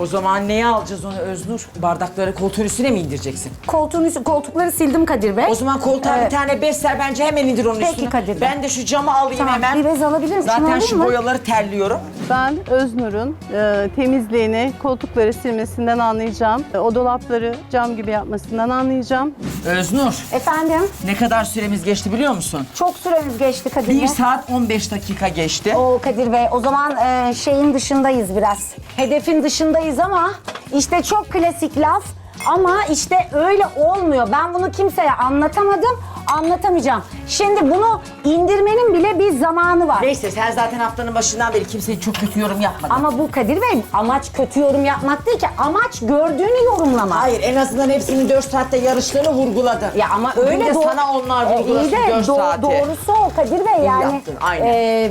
O zaman neyi alacağız onu Öznur? Bardakları koltuğun üstüne mi indireceksin? Koltuğun üstü, koltukları sildim Kadir Bey. O zaman koltuğa Evet. bir tane bez ser bence hemen indir onun Peki üstüne. Kadir Bey. Ben de şu camı alayım Tamam, hemen. bir bez alabilir miyim? Şunu Zaten alayım şu mı? boyaları terliyorum. Ben Öznur'un e, temizliğini, koltukları silmesinden anlayacağım. E, O dolapları cam gibi yapmasından anlayacağım. Öznur Efendim, ne kadar süremiz geçti biliyor musun? çok süremiz geçti Kadir Bey. 1 saat 15 dakika geçti. O Kadir Bey, o zaman e, şeyin dışındayız biraz. Hedefin dışındayız ama işte çok klasik laf ama işte öyle olmuyor. Ben bunu kimseye anlatamadım, anlatamayacağım. Şimdi bunu indirmenin bile bir zamanı var. Neyse sen zaten haftanın başından beri kimseye çok kötü yorum yapmadın. Ama bu Kadir Bey amaç kötü yorum yapmak değil ki. Amaç gördüğünü yorumlamak. Hayır en azından hepsinin 4 saatte yarıştığını vurguladın. Ya ama Bugün öyle de doğ- sana onlar E, vurgulasın iyi de 4 do- saati. doğrusu o Kadir Bey yani. yaptın, aynen. e,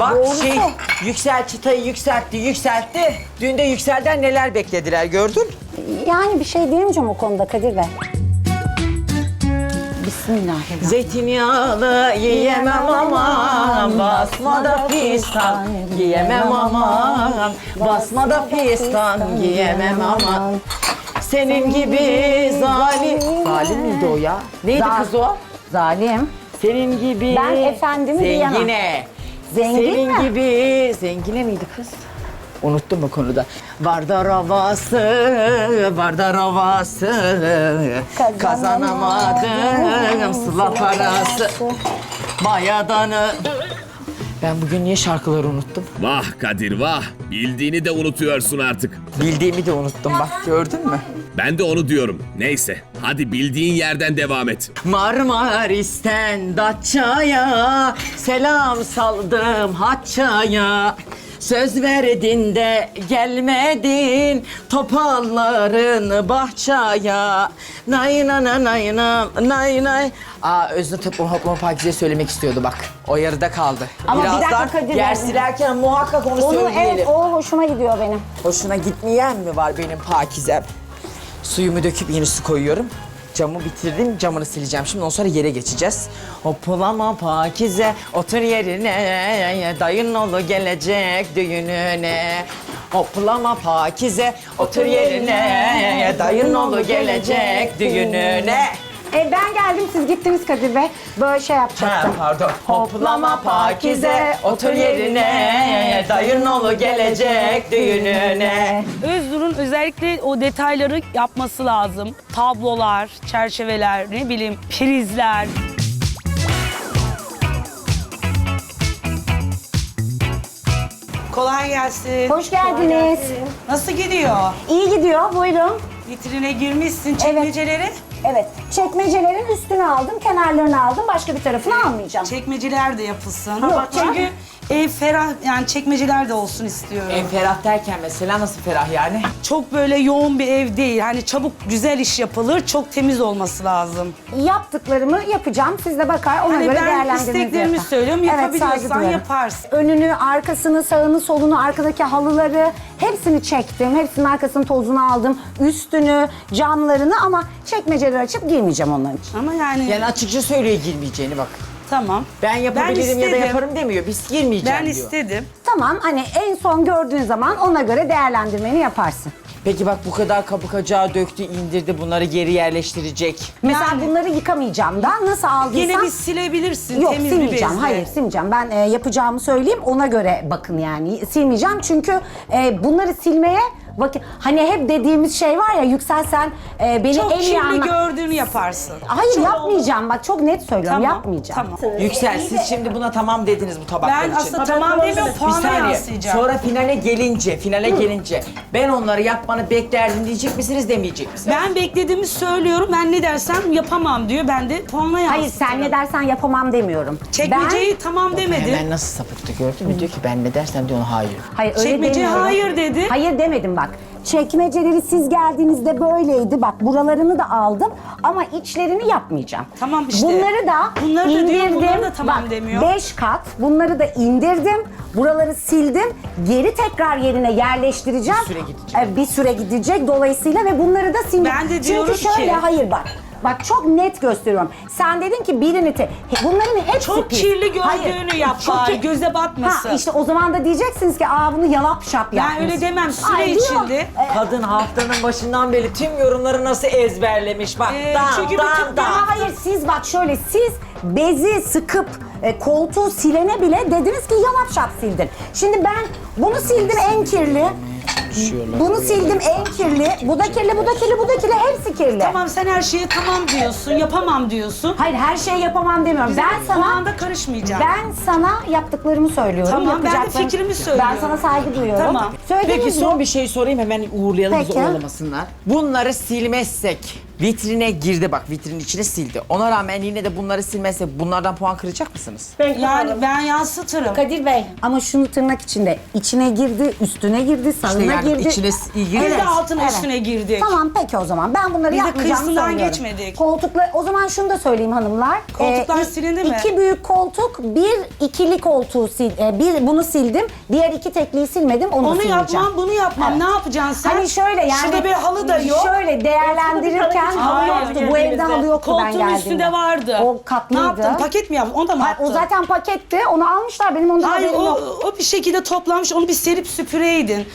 Bak doğrusu şey yüksel çıtayı yükseltti yükseltti. Dün de yükselden neler beklediler gördün? yani bir şey diyemeyeceğim o konuda Kadir Bey. Bismillahirrahmanirrahim. Zeytinyağlı yiyemem aman Basmada pistan giyemem aman Basmada pistan giyemem aman Senin gibi zalim Zalim miydi o ya? Neydi Zal- kız o? Zalim. Senin gibi Ben efendimi diyemem. Zengine Zengin Senin mi? gibi Zengine miydi kız? Unuttum bu konuda. Vardar havası, vardar havası Kazanamadım sıla parası Mayadanı Ben bugün niye şarkıları unuttum? Vah Kadir vah. Bildiğini de unutuyorsun artık. Bildiğimi de unuttum bak gördün mü? Ben de onu diyorum. Neyse hadi bildiğin yerden devam et. Marmaris'ten Datça'ya Selam saldım Hatça'ya Söz verdin de gelmedin Topalların bahçaya Nay na na nay na nay nay Aa Özlü Tıpkı Hopma Pakize söylemek istiyordu bak. O yarıda kaldı. Ama bir dakika Birazdan Kadir yer silerken muhakkak onu, Onu söyleyelim. evet o hoşuma gidiyor benim. Hoşuna gitmeyen mi var benim Pakizem? Suyumu döküp yeni su koyuyorum. Camı bitirdim, camını sileceğim. Şimdi ondan sonra yere geçeceğiz. Hoplama Pakize, otur yerine. Dayın oğlu gelecek düğününe. Hoplama Pakize, otur yerine. Dayın oğlu gelecek düğününe. E, ben geldim siz gittiniz Kadir Bey. Böyle şey Ha, yapacaktım. pardon. Hoplama Pakize, otur yerine. Dayın oğlu gelecek düğününe. Öznur'un özellikle o detayları yapması lazım. Tablolar, çerçeveler, ne bileyim prizler. Kolay gelsin. Hoş geldiniz. Nasıl gidiyor? İyi gidiyor buyurun. Vitrine girmişsin çekmeceleri. Evet çekmecelerin üstünü aldım, kenarlarını aldım. Başka bir tarafını almayacağım. Çekmeceler de yapılsın. Yok, Çünkü ev ferah yani çekmeceler de olsun istiyorum. En ferah derken mesela nasıl ferah yani? Çok böyle yoğun bir ev değil. Hani çabuk güzel iş yapılır. Çok temiz olması lazım. Yaptıklarımı yapacağım. Siz de bakar ona Hani göre ben değerlendirmenizi isteklerimi yapın. söylüyorum. Evet, Yapabiliyorsan duyarım. yaparsın. Önünü, arkasını, sağını, solunu, arkadaki halıları hepsini çektim. Hepsinin arkasının tozunu aldım. Üstünü, camlarını ama çekmeceleri açıp girmeyeceğim onların için. Ama yani, Yani açıkça söylüyor girmeyeceğini bak. tamam. Ben yapabilirim ya da istedim. yaparım demiyor. Biz girmeyeceğim Ben diyor. istedim. Tamam hani en son gördüğün zaman ona göre değerlendirmeni yaparsın. Peki bak bu kadar kapı kacağı döktü, indirdi bunları geri yerleştirecek. Mesela Yani- bunları yıkamayacağım da nasıl aldıysam... Yine bir silebilirsin Yok temiz bir silmeyeceğim. bezle. Hayır silmeyeceğim. Ben e, yapacağımı söyleyeyim ona göre bakın yani. Silmeyeceğim çünkü e, bunları silmeye vakit hani hep dediğimiz şey var ya Yüksel sen e, beni Çok en iyi kirli anla- gördüğünü yaparsın. Hayır Çok- yapmayacağım bak çok net söylüyorum Tamam, yapmayacağım. Tamam. Yüksel siz şimdi buna tamam dediniz bu tabaklar Ben için. aslında tamam demiyorum, Bir puana saniye. yansıyacak. Sonra finale gelince, finale gelince ben onları yapmanı beklerdim diyecek misiniz demeyecek misiniz? Ben beklediğimi söylüyorum. Ben ne dersem yapamam diyor. Ben de puanla Hayır sen ne dersen yapamam demiyorum. Çekmeceyi tamam demedim. Hemen nasıl sapıttı gördün mü? Diyor ki ben ne dersem diyor ona hayır. Ben, hayır öyle Çekmece demiyorum. hayır dedi. Hayır demedim bak. Çekmeceleri siz geldiğinizde böyleydi. Bak buralarını da aldım ama içlerini yapmayacağım. Tamam işte. Bunları da Bunları da diyor, indirdim. bunları da tamam Bak, demiyor. Beş kat. Bunları da indirdim. Buraları sildim. Geri tekrar yerine yerleştireceğim. Bir süre gidecek. Ee, bir süre gidecek dolayısıyla ve bunları da sildim. Ben de diyorum Çünkü şöyle ki- hayır bak. Bak çok net gösteriyorum. Sen dedin ki birini te... He, Bunların hepsi Çok pis. kirli gördüğünü yap çok bari, ki- göze batmasın. Ha işte o zaman da diyeceksiniz ki aa bunu yalap şap yapmış. Ben öyle demem, süre Ay, diyor. içinde. E, Kadın haftanın başından beri tüm yorumları nasıl ezberlemiş bak. Ee, dan, çünkü dan, bütün- dan. Ama hayır siz bak şöyle siz bezi sıkıp e, koltuğu silene bile dediniz ki yalap şap sildin. Şimdi ben bunu sildim en kirli. Bunu sildim en kirli. Bu da kirli, bu da kirli, bu da kirli. Hepsi kirli. Tamam sen her şeye tamam diyorsun, yapamam diyorsun. Hayır her şeyi yapamam demiyorum. Ben o sana anda karışmayacağım. ben sana yaptıklarımı söylüyorum. Tamam, ben de yapacaklarımı- fikrimi söylüyorum. Ben sana saygı duyuyorum. Tamam. Söylediniz Peki mi? son bir şey sorayım hemen uğurlayalım bizi Peki. oyalamasınlar. Bunları silmezsek vitrine girdi bak vitrinin içine sildi. Ona rağmen yine de bunları silmezsek bunlardan puan kıracak mısınız? Yani ben yansıtırım. Kadir Bey ama şunu tırnak içinde içine girdi, üstüne girdi, sağına yani girdi. içine girdi. Biz de altına üstüne girdik. Tamam peki o zaman ben bunları Biz de yapmayacağımı kıyısından söylüyorum. geçmedik. Koltukla o zaman şunu da söyleyeyim hanımlar. Koltuklar Ee, silindi mi? İki büyük koltuk, bir ikili koltuğu sil, e, bir bunu sildim, diğer iki tekliyi silmedim onu, da Onu yapmam, bunu yapmam. Ne yapacaksın sen? Hani şöyle yani Şurada bir halı da yok. Şöyle değerlendirirken halı Hayır, yoktu. Bu evde halı yoktu ben Koltuğun geldiğimde. üstünde vardı. O katlıydı. Ne yaptın? Paket mi yaptın? Onu da mı Hayır, o zaten paketti. Onu almışlar. Benim ondan Hayır haberim o, yok. o bir şekilde toplanmış onu bir serip süpüreydin.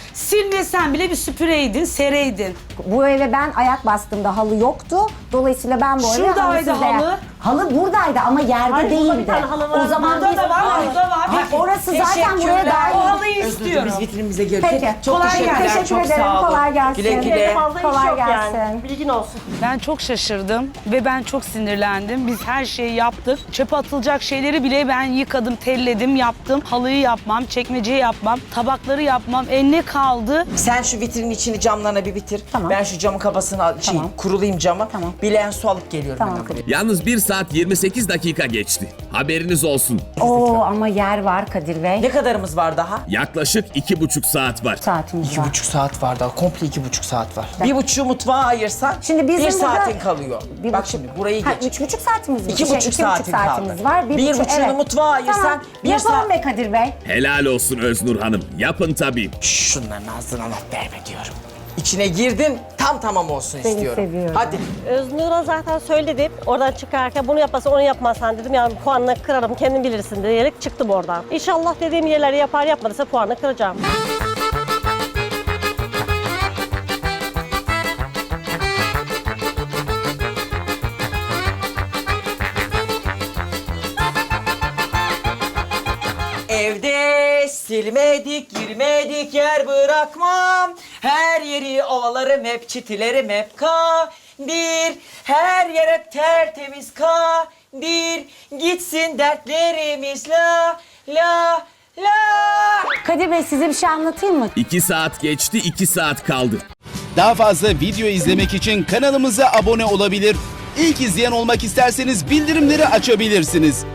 Silmesen bile bir süpüreydin, sereydin. Bu eve ben ayak bastığımda halı yoktu. Dolayısıyla ben bu eve Şuradaydı halısız halı. değer- Halı buradaydı ama yerde Hayır, burada bir değildi. tane halı var. O zaman Burada biz... da var, burada var. Hayır, orası zaten buraya Teşekkürler. dahil. O halıyı istiyorum. Biz vitrinimize girdik. Peki. Çok Kolay teşekkürler. gelsin. Teşekkür çok ederim. sağ olun. Kolay gelsin. Güle güle. fazla iş Kolay yok gelsin. yani. Bilgin olsun. Ben çok şaşırdım ve ben çok sinirlendim. Biz her şeyi yaptık. Çöpe atılacak şeyleri bile ben yıkadım, telledim, yaptım. Halıyı yapmam, çekmeceyi yapmam, tabakları yapmam. E ne kaldı? Sen şu vitrinin içini camlarına bir bitir. Tamam. Ben şu camın kabasını al, şey, Tamam. kurulayım camı. Tamam. Bileğen su alıp geliyorum Tamam hemen. Kadir. Yalnız 1 saat 28 dakika geçti. Haberiniz olsun. Oo ama yer var Kadir Bey. Ne kadarımız var daha? Yaklaşık iki buçuk saat var. Saatimiz İki var. buçuk saat var daha. Komple iki buçuk saat var. Bir buçuğu mutfağa ayırsan Şimdi bizim bir burada- saatin kalıyor. Bir Bak buçuk- şimdi burayı Ha, geç. üç buçuk saatimiz var. İki buçuk saatin saatimiz kaldı. var. Bir buçuğunu mutfağa ayırsan, tamam. bir Yapalım saat- be Kadir Bey. Helal olsun Öznur Hanım. Yapın tabii. Şunların ağzına laf verme diyorum. İçine girdin tam tamam olsun Seni istiyorum. seviyorum. Hadi. Öznur'a zaten söyledim. Oradan çıkarken bunu yapmasa onu yapmasan dedim. Yani puanını kırarım kendin bilirsin diyerek çıktım oradan. İnşallah dediğim yerleri yapar yapmadıysa puanını kıracağım. Evde silmedik, girmedik yer bırakmam. Her yeri ovalarım hep, çitilerim hep kadir. Her yer hep tertemiz kadir. Gitsin dertlerimiz la la la. Kadir Bey size bir şey anlatayım mı? 2 saat geçti 2 saat kaldı. Daha fazla video izlemek için kanalımıza abone olabilir. İlk izleyen olmak isterseniz bildirimleri açabilirsiniz.